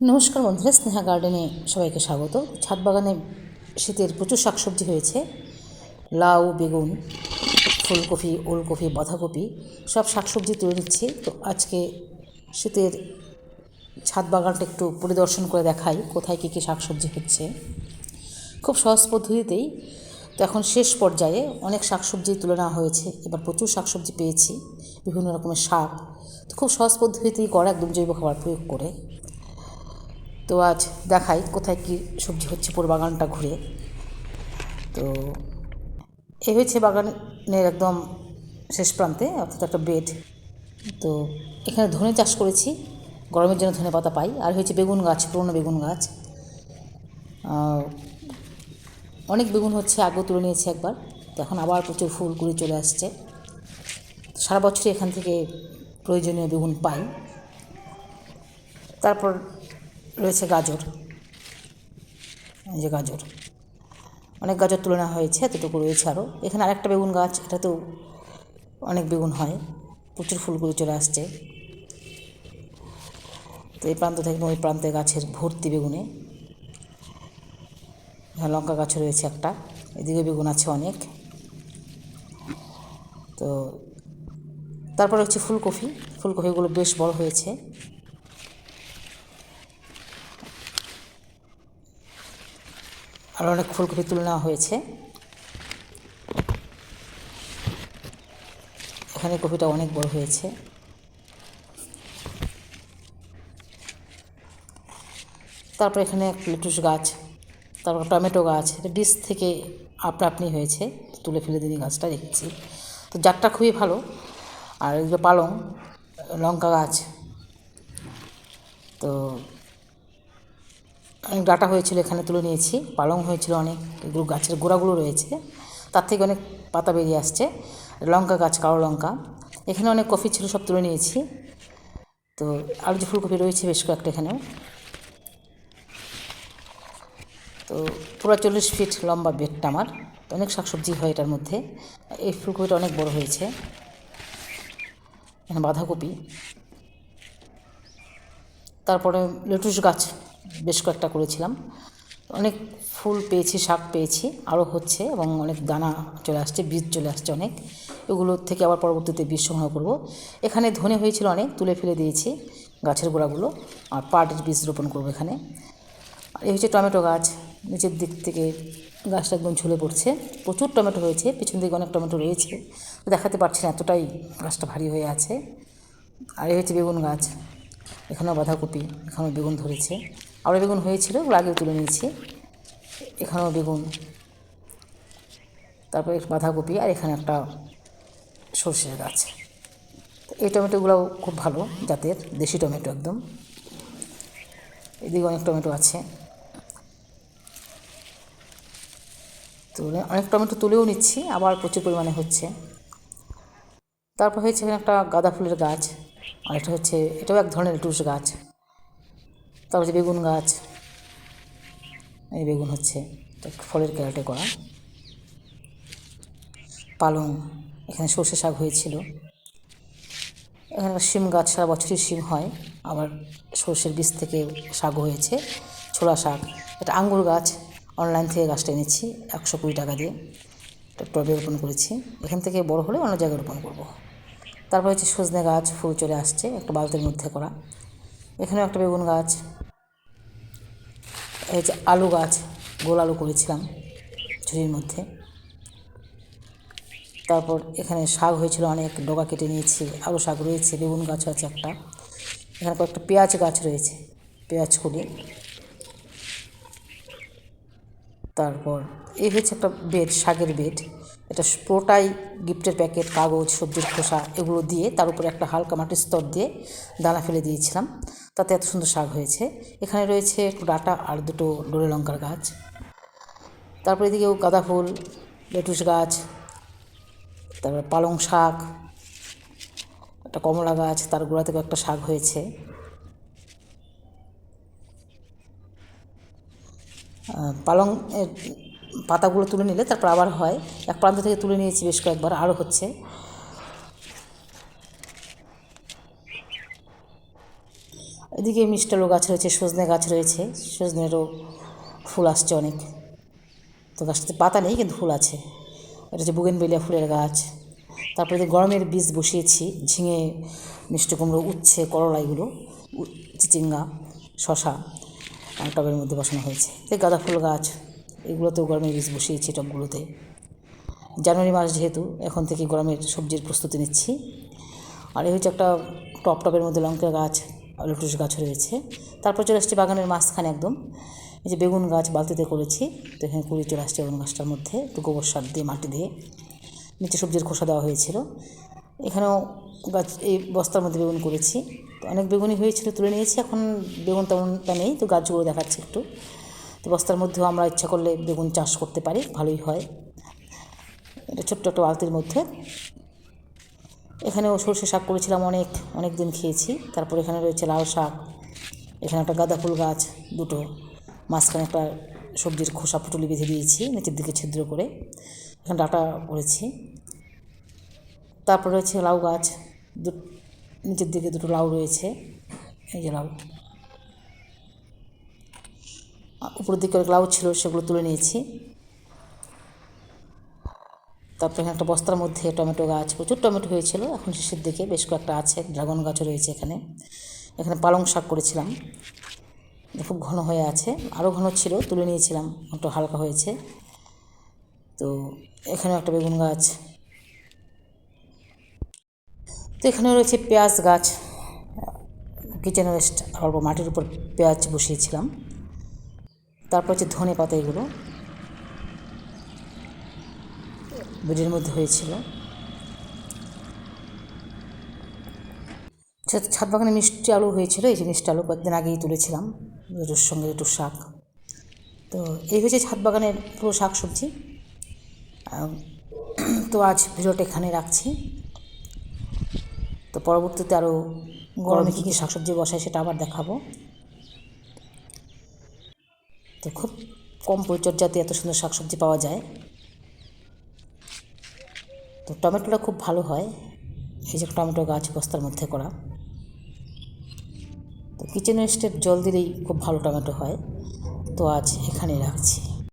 নমস্কার বন্ধুরা, স্নেহা গার্ডেনে সবাইকে স্বাগত। ছাদ বাগানে শীতের প্রচুর শাকসবজি হয়েছে। লাউ, বেগুন, ফুলকপি, ওলকপি, বাঁধাকপি, সব শাকসবজি তুলে নিচ্ছি। তো আজকে শীতের ছাদ বাগানটা একটু পরিদর্শন করে দেখাই, কোথায় কী কী শাকসবজি হচ্ছে। খুব সহজ পদ্ধতিতেই তো এখন শেষ পর্যায়ে অনেক শাকসবজি তুলে নেওয়া হয়েছে। এবার প্রচুর শাকসবজি পেয়েছি, বিভিন্ন রকমের শাক। তো খুব সহজ পদ্ধতিতেই করা একদম জৈব খাবার প্রয়োগ করে। তো আজ দেখাই কোথায় কী সবজি হচ্ছে পুরো বাগানটা ঘুরে। তো এ হয়েছে বাগানের একদম শেষ প্রান্তে, অর্থাৎ একটা বেড। তো এখানে ধনে চাষ করেছি, গরমের জন্য ধনে পাতা পাই। আর হয়েছে বেগুন গাছ, পুরনো বেগুন গাছ। অনেক বেগুন হচ্ছে, আগেও তুলে নিয়েছি একবার। তো এখন আবার প্রচুর ফুল কুড়ি চলে আসছে। সারা বছরই এখান থেকে প্রয়োজনীয় বেগুন পাই। তারপর রয়েছে গাজর। এই যে গাজর। অনেক গাজর তুলনা হয়েছে, এতটুকু রয়েছে আরও এখানে আরেকটা বেগুন গাছ, এটাতেও অনেক বেগুন হয়। প্রচুর ফুলগুলো চলে আসছে। তো এই প্রান্ত থেকে, ওই প্রান্তে গাছের ভর্তি বেগুনে। লঙ্কা গাছ রয়েছে একটা। এদিকে বেগুন আছে অনেক। তো তারপর হচ্ছে ফুলকপি। ফুলকপিগুলো বেশ বড় হয়েছে। আর অনেক ফুলকপি তুলে নেওয়া হয়েছে। এখানে কপিটা অনেক বড় হয়েছে। তারপর এখানে লেটুস গাছ, তারপর টমেটো গাছ বীজ থেকে আপনা আপনি হয়েছে। তুলে ফেলে দিই গাছটা দেখছি তো জাতটা খুবই ভালো। আর এগুলো পালং, লঙ্কা গাছ, তো ডাটা হয়েছিল এখানে তুলে নিয়েছি, পালং হয়েছিল অনেক, এগুলো গাছের গোড়াগুলো রয়েছে, তার থেকে অনেক পাতা বেরিয়ে আসছে, লঙ্কা গাছ, কালো লঙ্কা, এখানে অনেক কফি ছিল সব তুলে নিয়েছি, তো আরও যে ফুলকপি রয়েছে বেশ কয়েকটা এখানেও। তো পুরো চল্লিশ ফিট লম্বা বেডটা আমার অনেক শাকসবজি হয় এটার মধ্যে, এই ফুলকপিটা অনেক বড় হয়েছে, এখানে বাঁধাকপি, তারপরে লেটুস গাছ বেশ কয়েকটা করেছিলাম। অনেক ফুল পেয়েছি, শাক পেয়েছি, আরও হচ্ছে এবং অনেক দানা চলে আসছে, বীজ চলে আসছে অনেক। এগুলোর থেকে আবার পরবর্তীতে বীজ সংগ্রহ করব। এখানে ধনে হয়েছিল অনেক, তুলে ফেলে দিয়েছি গাছের গোড়াগুলো আর পাটের বীজ রোপণ করব এখানে। আর এই হচ্ছে টমেটো গাছ, নিচের দিক থেকে গাছটা একদম ঝুলে পড়ছে। প্রচুর টমেটো হয়েছে, পিছন দিকে অনেক টমেটো রয়েছে। দেখাতে পারছি না এতটাই গাছটা ভারী হয়ে আছে। আর এই হচ্ছে বেগুন গাছ, এখানেও বাঁধাকপি, এখানেও বেগুন ধরেছে। আরও বেগুন হয়েছিল, ওগুলো আগেও তুলে নিয়েছি। এখানেও বেগুন, তারপরে বাঁধাকপি আর এখানে একটা সর্ষের গাছ। এই টমেটোগুলোও খুব ভালো জাতের, দেশি টমেটো একদম। এদিকে অনেক টমেটো আছে। তো অনেক টমেটো তুলেও নিচ্ছি, আবার প্রচুর পরিমাণে হচ্ছে। তারপর হয়েছে এখানে একটা গাঁদা ফুলের গাছ, আর এটা হচ্ছে, এটাও এক ধরনের টুস গাছ। তারপর হচ্ছে বেগুন গাছ, এই বেগুন হচ্ছে ফলের ক্যারেটে করা। পালং, এখানে সর্ষে শাক হয়েছিল। এখানে শিম গাছ সারা বছরই শিম হয়, আবার সর্ষের বীজ থেকে শাক হয়েছে, ছোলা শাক। এটা আঙ্গুর গাছ, অনলাইন থেকে গাছটা এনেছি, একশো কুড়ি টাকা দিয়ে। একটা টবে রোপণ করেছি। এখান থেকে বড় হলে অন্য জায়গায় রোপণ করব। তারপর হচ্ছে সজনে গাছ, ফুল চলে আসছে, একটা বালতির মধ্যে করা। এখানেও একটা বেগুন গাছ হচ্ছে আলু গাছ, গোল আলু করেছিলাম ঝুড়ির মধ্যে। তারপর এখানে শাক হয়েছিল অনেক, ডগা কেটে নিয়েছি, আলু শাক রয়েছে, বেগুন গাছ আছে একটা। এখানে কয়েকটা পেঁয়াজ গাছ রয়েছে, পেঁয়াজ কলি। তারপর এই হচ্ছে একটা বেড শাকের বেড এটা পুরোটাই গিফটের প্যাকেট, কাগজ, সবজির খোসা, এগুলো দিয়ে তার উপরে একটা হালকা মাটির স্তর দিয়ে দানা ফেলে দিয়েছিলাম। তাতে এত সুন্দর শাক হয়েছে। এখানে রয়েছে একটু ডাটা আর দুটো ডোরে লঙ্কার গাছ। তারপর এদিকেও গাঁদা ফুল, লেটুস গাছ, তারপরে পালং শাক, একটা কমলা গাছ, তার গোড়া থেকে একটা শাক হয়েছে। পালং পাতাগুলো তুলে নিলে তারপর আবার হয়। এক প্রান্ত থেকে তুলে নিয়েছি বেশ কয়েকবার, আরও হচ্ছে। এদিকে মিষ্টালো গাছ রয়েছে, সজনে গাছ রয়েছে। সজনেরও ফুল আসছে অনেক। তো গাছটাতে পাতা নেই, কিন্তু ফুল আছে। এটা হচ্ছে বুগেনবেলিয়া ফুলের গাছ। তারপরে গরমের বীজ বসিয়েছি, ঝিঙে, মিষ্টি কুমড়ো, উচ্ছে, করলা এগুলো চিচিঙ্গা শশা টবের মধ্যে বসানো হয়েছে। গাঁদা ফুল গাছ, এগুলোতেও গরমের বীজ বসিয়েছি টবগুলোতে। জানুয়ারি মাস যেহেতু, এখন থেকে গরমের সবজির প্রস্তুতি নিচ্ছি। আর এই হচ্ছে একটা টপ টপের মধ্যে লঙ্কা গাছ। লেটুস গাছ রয়েছে। তারপর চলে আসছে বাগানের মাঝখানে একদম। এই যে বেগুন গাছ বালতিতে করেছি, তো এখানে কুড়ি চলে আসছে বেগুন গাছটার মধ্যে একটু গোবর সার দিয়ে, মাটি দিয়ে নিচে সবজির খোসা দেওয়া হয়েছিল। এখানেও গাছ, এই বস্তার মধ্যে বেগুন করেছি। তো অনেক বেগুনই হয়েছিল, তুলে নিয়েছি। এখন বেগুন তেমনটা নেই, তো গাছগুলো দেখাচ্ছে একটু। তো বস্তার মধ্যেও আমরা ইচ্ছা করলে বেগুন চাষ করতে পারি, ভালোই হয়। এটা ছোট্ট একটা বালতির মধ্যে এখানেও সর্ষে শাক করেছিলাম অনেক অনেক দিন খেয়েছি। তারপর এখানে রয়েছে লাল শাক, এখানে একটা গাঁদা ফুল গাছ, দুটো। মাঝখানে একটা সবজির খোসা পুটুলি বেঁধে দিয়েছি, নিচের দিকে ছিদ্র করে। এখানে ডাটা করেছি তারপর রয়েছে লাউ গাছ, দু, নিচের দিকে দুটো লাউ রয়েছে। এই যে লাউ। উপরের দিকে লাউ ছিল, সেগুলো তুলে নিয়েছি। তারপরে এখানে একটা বস্তার মধ্যে টমেটো গাছ, প্রচুর টমেটো হয়েছিল। এখন শেষের দিকে বেশ কয়েকটা আছে, ড্রাগন গাছও রয়েছে এখানে। এখানে পালং শাক করেছিলাম। খুব ঘন হয়ে আছে, আরও ঘন ছিল, তুলে নিয়েছিলাম, একটু হালকা হয়েছে। তো এখানেও একটা বেগুন গাছ। তো এখানেও রয়েছে পেঁয়াজ গাছ। কিচেন ওয়েস্ট অল্প মাটির উপর পেঁয়াজ বসিয়েছিলাম। তারপর হচ্ছে ধনে পাতা এগুলো। বেডের মধ্যে হয়েছিল। ছাদ- বাগানে মিষ্টি আলু হয়েছিল এই যে মিষ্টি আলু কয়েকদিন আগেই তুলেছিলাম এটার সঙ্গে একটু শাক। তো এই হয়েছে ছাদ বাগানের পুরো শাক সবজি তো আজ ভিডিওটা এখানে রাখছি। তো পরবর্তীতে আরও গরমে কী কী শাকসবজি বসায় সেটা আবার দেখাবো। তো খুব কম পরিচর্যাতে এত সুন্দর শাকসবজি পাওয়া যায়। তো টমেটোটা খুব ভালো হয়। সেই যে টমেটো গাছ বস্তার মধ্যে করা। তো কিচেন ওয়েস্টের জল দিলেই খুব ভালো টমেটো হয়। তো আজ এখানে রাখছি।